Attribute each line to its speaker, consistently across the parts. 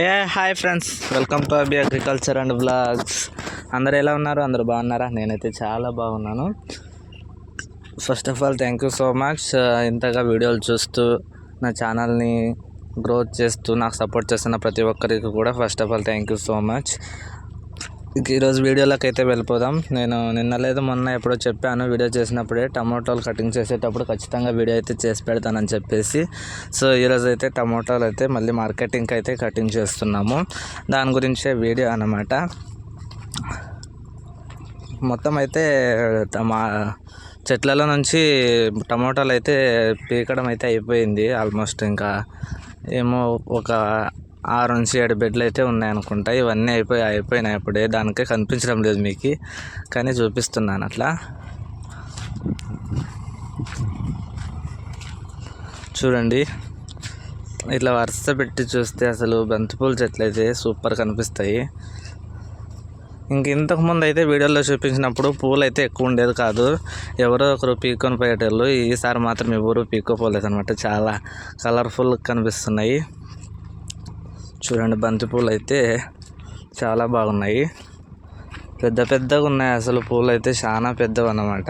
Speaker 1: A hi friends. Welcome to Abhi agriculture and blogs అందరు ఎలా ఉన్నారు? అందరు బాగున్నారా? నేనైతే చాలా బాగున్నాను. First of all thank you so much ఇంతగా వీడియోలు చూస్తూ నా ఛానల్ని గ్రోత్ చేస్తూ నాకు సపోర్ట్ చేస్తున్న ప్రతి ఒక్కరికి కూడా first of all thank you so much ఈరోజు వీడియోలోకి అయితే వెళ్ళిపోదాం. నేను నిన్న లేదు మొన్న ఎప్పుడో చెప్పాను వీడియో చేసినప్పుడే టమాటోలు కటింగ్ చేసేటప్పుడు ఖచ్చితంగా వీడియో అయితే చేసి పెడతానని చెప్పేసి. సో ఈరోజు అయితే టమాటోలు అయితే మళ్ళీ మార్కెటింగ్కి అయితే కటింగ్ చేస్తున్నాము. దాని గురించే వీడియో అన్నమాట. మొత్తం అయితే మా చెట్లలో నుంచి టమాటాలు అయితే పీకడం అయితే అయిపోయింది ఆల్మోస్ట్ ఇంకా. ఏమో ఒక ఆరు నుంచి ఏడు బెడ్లు అయితే ఉన్నాయనుకుంటా ఇవన్నీ అయిపోయి అయిపోయినాయి అప్పుడే దానికే కనిపించడం లేదు మీకు. కానీ చూపిస్తున్నాను అట్లా. చూడండి. ఇట్లా వరుస పెట్టి చూస్తే అసలు బంతిపూల చెట్లు అయితే సూపర్ కనిపిస్తాయి. ఇంక ఇంతకుముందు అయితే వీడియోలో చూపించినప్పుడు పూలు అయితే ఎక్కువ ఉండేది కాదు. ఎవరో ఒకరు పీక్కొని పోయేటోళ్ళు. ఈసారి మాత్రం ఎవరు పీక్కోపోలేదు అనమాట చాలా కలర్ఫుల్ కనిపిస్తున్నాయి. చూడండి బంతిపూలు అయితే చాలా బాగున్నాయి. పెద్ద పెద్దగా ఉన్నాయి అసలు పూలు అయితే చాలా పెద్దవి అన్నమాట.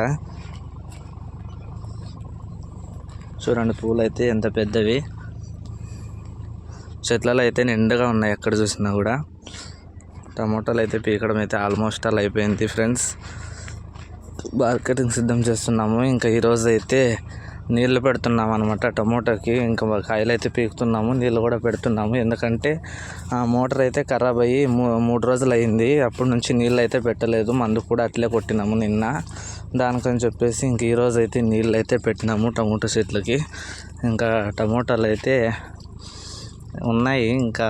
Speaker 1: చూడండి పూలు అయితే ఎంత పెద్దవి. చెట్లలో అయితే నిండుగా ఉన్నాయి ఎక్కడ చూసినా కూడా. టమోటాలు అయితే పీకడం అయితే ఆల్మోస్ట్ అలా అయిపోయింది ఫ్రెండ్స్. మార్కెటింగ్ సిద్ధం చేస్తున్నాము. ఇంకా ఈరోజు అయితే నీళ్ళు పెడుతున్నాం అనమాట టమోటాకి. ఇంకా కాయలు అయితే పీకుతున్నాము నీళ్ళు కూడా పెడుతున్నాము. ఎందుకంటే ఆ మోటార్ అయితే ఖరాబ్ అయ్యి మూ మూడు రోజులు అయింది అప్పటి నుంచి నీళ్ళు అయితే పెట్టలేదు. మందు కూడా అట్లే కొట్టినాము నిన్న. దానికని చెప్పేసి ఇంక ఈరోజు అయితే నీళ్ళు అయితే పెట్టినాము టమోటా చెట్లకి. ఇంకా టమోటాలు అయితే ఉన్నాయి. ఇంకా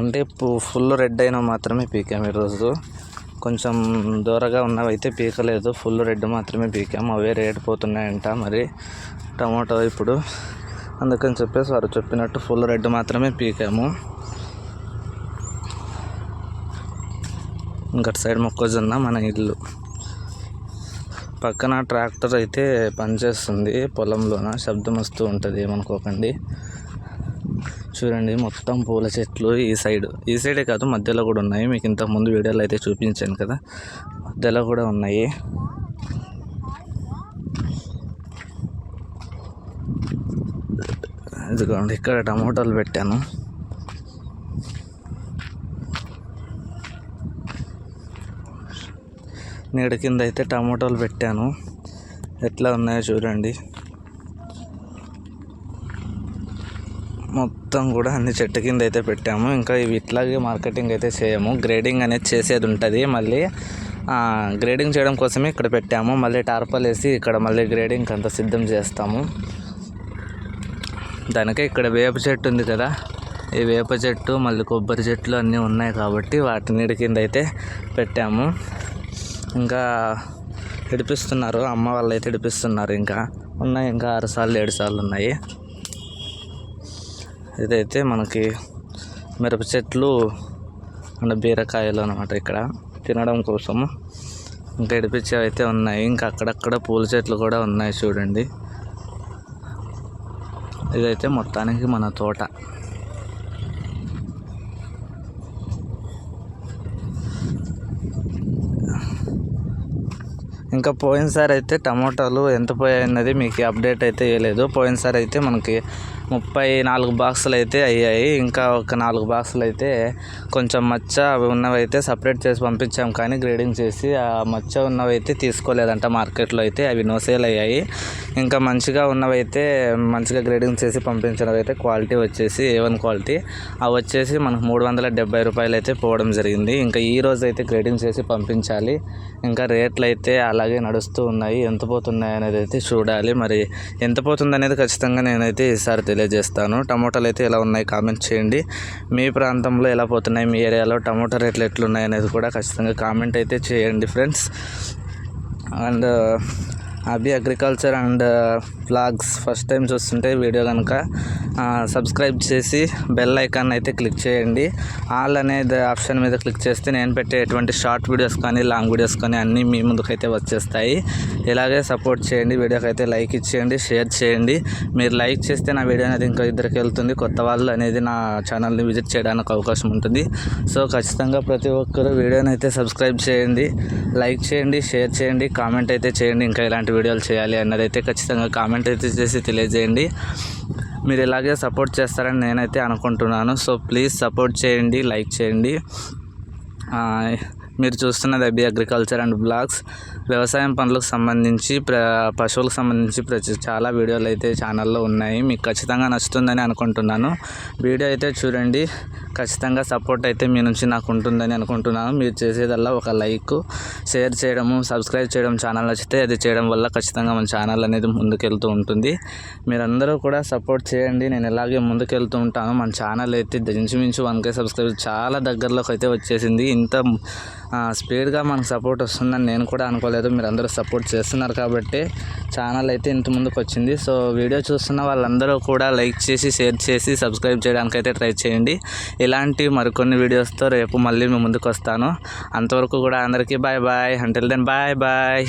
Speaker 1: అంటే ఫుల్ రెడ్ అయినా మాత్రమే పీకాము ఈరోజు. కొంచెం దూరగా ఉన్నవి అయితే పీకలేదు. ఫుల్ రెడ్ మాత్రమే పీకాము అవే రేట్ పోతున్నాయంట మరి టమాటో ఇప్పుడు. అందుకని చెప్పేసి వారు చెప్పినట్టు ఫుల్ రెడ్ మాత్రమే పీకాము. ఇంకటి సైడ్ మొక్కజొన్న మన ఇల్లు. పక్కన ట్రాక్టర్ అయితే పనిచేస్తుంది. పొలంలోన శబ్దం వస్తూ ఉంటుంది ఏమనుకోకండి. చూడండి మొత్తం పూల చెట్లు ఈ సైడ్. ఈ సైడే కాదు మధ్యలో కూడా ఉన్నాయి. మీకు ఇంతకు ముందు వీడియోలో అయితే చూపించాను కదా. మధ్యలో కూడా ఉన్నాయి. ఇదిగోండి ఇక్కడ టమోటాలు పెట్టాను. నీడ కింద అయితే టమోటాలు పెట్టాను. ఎట్లా ఉన్నాయో చూడండి. మొత్తం కూడా అన్ని చెట్టు కింద అయితే పెట్టాము. ఇంకా ఇవి ఇట్లాగే మార్కెటింగ్ అయితే చేయము. గ్రేడింగ్ అనేది చేసేది ఉంటుంది. మళ్ళీ గ్రేడింగ్ చేయడం కోసమే ఇక్కడ పెట్టాము. మళ్ళీ టార్పల్ వేసి ఇక్కడ మళ్ళీ గ్రేడింగ్ అంతా సిద్ధం చేస్తాము. దానికే ఇక్కడ వేప చెట్టు ఉంది కదా. ఈ వేప చెట్టు మళ్ళీ కొబ్బరి చెట్లు అన్నీ ఉన్నాయి కాబట్టి వాటి నీడి కింద అయితే పెట్టాము. ఇంకా ఇడిపిస్తున్నారు. అమ్మ వాళ్ళు అయితే ఇడిపిస్తున్నారు. ఇంకా ఉన్నాయి. ఇంకా ఆరు సార్లు ఏడు సార్లు ఉన్నాయి. ఇదైతే మనకి మిరప చెట్లు అండ్ బీరకాయలు అనమాట ఇక్కడ. తినడం కోసము ఇంకా అయితే ఉన్నాయి. ఇంకా అక్కడక్కడ పూల చెట్లు కూడా ఉన్నాయి చూడండి. ఇదైతే మొత్తానికి మన తోట. ఇంకా పోయినసారి అయితే టమోటాలు ఎంత పోయాయన్నది మీకు అప్డేట్ అయితే ఇవ్వలేదు పోయినసారి అయితే మనకి ముప్పై నాలుగు బాక్సులు అయితే అయ్యాయి. ఇంకా ఒక నాలుగు బాక్సులు అయితే కొంచెం మచ్చ అవి ఉన్నవి అయితే సపరేట్ చేసి పంపించాం. కానీ గ్రేడింగ్ చేసి ఆ మచ్చ ఉన్నవి అయితే తీసుకోలేదంట మార్కెట్లో అయితే. అవి నో సేల్ అయ్యాయి. ఇంకా మంచిగా ఉన్నవి అయితే మంచిగా గ్రేడింగ్ చేసి పంపించినవి క్వాలిటీ వచ్చేసి ఏ వన్ క్వాలిటీ అవి వచ్చేసి మనకు మూడు వందల డెబ్బై రూపాయలు అయితే పోవడం జరిగింది. ఇంకా ఈ రోజు అయితే గ్రేడింగ్ చేసి పంపించాలి. ఇంకా రేట్లు అయితే అలాగే నడుస్తూ ఉన్నాయి. ఎంత పోతున్నాయి అనేది అయితే చూడాలి. మరి ఎంత పోతుంది అనేది ఖచ్చితంగా నేనైతే ఈసారి తెలియజేస్తాను. టమోటాలు అయితే ఎలా ఉన్నాయి కామెంట్ చేయండి. మీ ప్రాంతంలో ఎలా పోతున్నాయి? మీ ఏరియాలో టమోటా రేట్లు ఎట్లున్నాయి అనేది కూడా ఖచ్చితంగా కామెంట్ అయితే చేయండి friends. And Abhi agriculture and blogs first time చూస్తుంటే వీడియో కనుక సబ్స్క్రైబ్ చేసి బెల్ ఐకాన్ అయితే క్లిక్ చేయండి. ఆల్ అనేది ఆప్షన్ మీద క్లిక్ చేస్తే నేను పెట్టే ఎటువంటి షార్ట్ వీడియోస్ కానీ లాంగ్ వీడియోస్ కానీ అన్నీ మీ ముందుకైతే వచ్చేస్తాయి. ఇలాగే సపోర్ట్ చేయండి వీడియోకి అయితే లైక్ ఇచ్చేయండి షేర్ చేయండి. మీరు లైక్ చేస్తే నా వీడియో అనేది ఇంకా ఇద్దరికి వెళ్తుంది. కొత్త వాళ్ళు అనేది నా ఛానల్ని విజిట్ చేయడానికి అవకాశం ఉంటుంది. సో ఖచ్చితంగా ప్రతి ఒక్కరు వీడియోని అయితే సబ్స్క్రైబ్ చేయండి లైక్ చేయండి షేర్ చేయండి కామెంట్ అయితే చేయండి. ఇంకా ఇలాంటి వీడియోలు చేయాలి అన్నది అయితే ఖచ్చితంగా కామెంట్ అయితే చేసి తెలియజేయండి. మీరు ఇలాగే సపోర్ట్ చేస్తారని నేనైతే అనుకుంటున్నాను. సో ప్లీజ్ సపోర్ట్ చేయండి లైక్ చేయండి. మీరు చూస్తున్నది అబి అగ్రికల్చర్ అండ్ బ్లాగ్స్. వ్యవసాయం పనులకు సంబంధించి ప్ర పశువులకు సంబంధించి ప్రతి చాలా వీడియోలు అయితే ఛానల్లో ఉన్నాయి. మీకు ఖచ్చితంగా నచ్చుతుందని అనుకుంటున్నాను. వీడియో అయితే చూడండి. ఖచ్చితంగా సపోర్ట్ అయితే మీ నుంచి నాకు ఉంటుందని అనుకుంటున్నాను. మీరు చేసేదల్లా ఒక లైక్ షేర్ చేయడము సబ్స్క్రైబ్ చేయడం ఛానల్ నచ్చితే అది చేయడం వల్ల ఖచ్చితంగా మన ఛానల్ అనేది ముందుకెళ్తూ ఉంటుంది. మీరందరూ కూడా సపోర్ట్ చేయండి. నేను ఇలాగే ముందుకెళ్తూ ఉంటాను మన ఛానల్ అయితే ఇంచుమించు వన్ కే సబ్స్క్రైబ్ చాలా దగ్గరలోకి అయితే వచ్చేసింది. ఇంత స్పీడ్గా మనకు సపోర్ట్ వస్తుందని నేను కూడా అనుకోలేదు. మీరు అందరూ సపోర్ట్ చేస్తున్నారు కాబట్టి ఛానల్ అయితే ఇంత ముందుకు వచ్చింది సో వీడియో చూస్తున్న వాళ్ళందరూ కూడా లైక్ చేసి షేర్ చేసి సబ్స్క్రైబ్ చేయడానికైతే ట్రై చేయండి. ఇలాంటి మరికొన్ని వీడియోస్తో రేపు మళ్ళీ మీ ముందుకు వస్తాను అంతవరకు కూడా అందరికీ bye bye. Until then bye bye